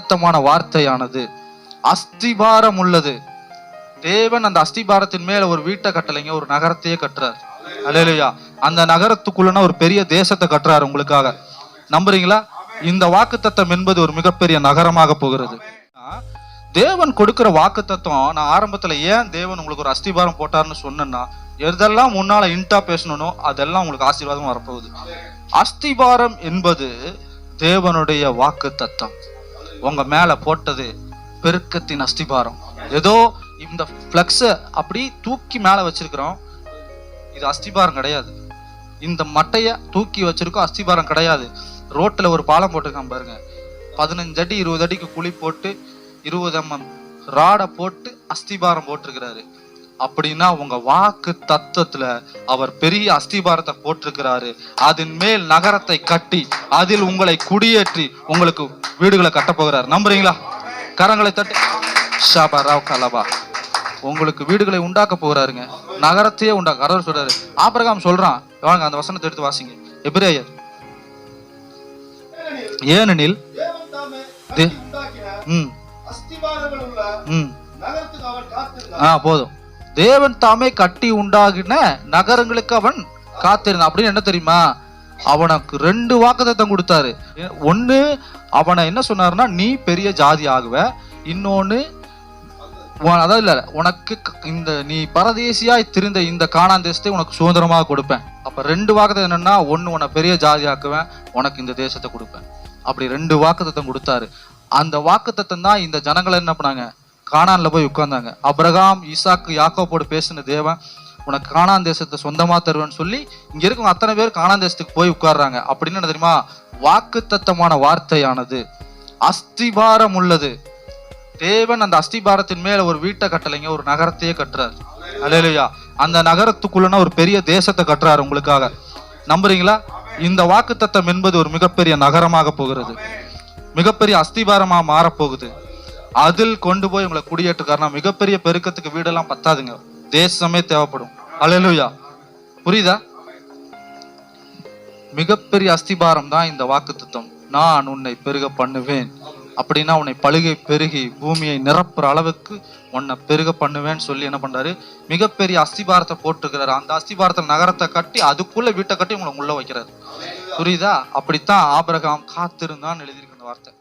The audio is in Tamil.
வாக்குத்தத்தமான வார்த்தையானது. அஸ்திபாரம் உள்ளது தேவன் அந்த அஸ்திபாரத்தின் மேல ஒரு வீட்டை கட்டலைங்க ஒரு நகரத்தையே கட்டுறார். அல்லேலூயா. அந்த நகரத்துக்குள்ளனா ஒரு பெரிய தேசத்தை கட்டுறாரு உங்களுக்காக. நம்புறீங்களா? இந்த வாக்குத்தத்தம் என்பது ஒரு மிகப்பெரிய நகரமாக போகிறது. தேவன் கொடுக்கிற வாக்குத்தத்தம் நான் ஆரம்பத்துல ஏன் தேவன் உங்களுக்கு ஒரு அஸ்திபாரம் போட்டாருன்னு சொன்னேன்னா எதெல்லாம் முன்னால இன்டா பேசணும் அதெல்லாம் உங்களுக்கு ஆசீர்வாதம் வரப்போகுது. அஸ்திபாரம் என்பது தேவனுடைய வாக்குத்தத்தம். உங்க மேல போட்டது பெருக்கத்தின் அஸ்திபாரம். ஏதோ இந்த ஃப்ளக்ஸை அப்படி தூக்கி மேல வச்சிருக்கிறோம். இது அஸ்திபாரம் கிடையாது. இந்த மட்டைய தூக்கி வச்சிருக்கோம் அஸ்திபாரம் கிடையாது. ரோட்டில் ஒரு பாலம் போட்டிருக்கான் பாருங்க. பதினஞ்சு அடி இருபது அடிக்கு குழி போட்டு இருபது எம்எம் ராடை போட்டு அஸ்திபாரம் போட்டிருக்கிறாரு. அப்படின்னா உங்க வாக்கு தத்துவத்துல அவர் பெரிய அஸ்திபாரத்தை போட்டிருக்கிறாரு. அதன் மேல் நகரத்தை கட்டி அதில் உங்களை குடியேற்றி உங்களுக்கு வீடுகளை கட்ட போகிறார். நம்புறீங்களா? கரங்களை தட்டி. ஷாபா ராவ் கலபா. உங்களுக்கு வீடுகளை உண்டாக்க போகிறாருங்க. நகரத்தையே உண்டாக்க கடவுள் சொல்றாரு. ஆபிரகாம் சொல்றான். வாங்க அந்த வசனத்தை எடுத்து வாசிங்க. எபிரேயர். ஏனெனில் ம். ம். ஆ போதும். தேவன் தாமே கட்டி உண்டாகின நகரங்களுக்கு அவன் காத்திருந்தான். அப்படின்னு என்ன தெரியுமா? அவனுக்கு ரெண்டு வாக்குத்தத்தம் கொடுத்தாரு. ஒன்று அவனை என்ன சொன்னாருன்னா நீ பெரிய ஜாதி ஆகுவ. இன்னொன்னு அதாவது இல்ல உனக்கு இந்த நீ பரதேசியாய் திருந்த இந்த காணான் தேசத்தை உனக்கு சுதந்திரமாக கொடுப்பேன். அப்ப ரெண்டு வாக்குத்தம் என்னன்னா ஒன்று உன்னை பெரிய ஜாதி ஆக்குவேன். உனக்கு இந்த தேசத்தை கொடுப்பேன். அப்படி ரெண்டு வாக்குத்தத்தம் கொடுத்தாரு. அந்த வாக்குத்தத்தம் தான் இந்த ஜனங்களை என்ன பண்ணாங்க? கானான்ல போய் உட்கார்ந்தாங்க. அப்ரகாம் ஈசாக்கு யாக்கோப்போடு பேசின தேவன் உனக்கு காணான் தேசத்தை சொந்தமா தருவேன்னு சொல்லி இங்க இருக்கவங்க அத்தனை பேர் காணான் தேசத்துக்கு போய் உட்கார்றாங்க. அப்படின்னு என்ன தெரியுமா? வாக்குத்தத்தமான வார்த்தையானது. அஸ்திபாரம் உள்ளது. தேவன் அந்த அஸ்திபாரத்தின் மேல ஒரு வீட்டை கட்டலைங்க ஒரு நகரத்தையே கட்டுறாரு. அல்லேலூயா அந்த நகரத்துக்குள்ளனா ஒரு பெரிய தேசத்தை கட்டுறாரு உங்களுக்காக. நம்புறீங்களா? இந்த வாக்குத்தத்தம் என்பது ஒரு மிகப்பெரிய நகரமாக போகிறது. மிகப்பெரிய அஸ்திபாரமாக மாறப்போகுது. அதில் கொண்டு போய் உங்களை குடியேற்றுக்காரனா மிகப்பெரிய பெருக்கத்துக்கு வீடெல்லாம் பத்தாதுங்க. தேசமே தேவைப்படும். அலலுயா புரியுதா? மிகப்பெரிய அஸ்திபாரம் தான் இந்த வாக்குத்தத்தம். நான் உன்னை பெருக பண்ணுவேன். அப்படின்னா உன்னை பழுகை பெருகி பூமியை நிரப்புற அளவுக்கு உன்னை பெருக பண்ணுவேன்னு சொல்லி என்ன பண்றாரு? மிகப்பெரிய அஸ்திபாரத்தை போட்டிருக்கிறாரு. அந்த அஸ்திபாரத்தில் நகரத்தை கட்டி அதுக்குள்ள வீட்டை கட்டி உங்களை உள்ள வைக்கிறாரு. புரியுதா? அப்படித்தான் ஆபிரகாம் காத்திருந்தான்னு எழுதியிருக்கு அந்த வார்த்தை.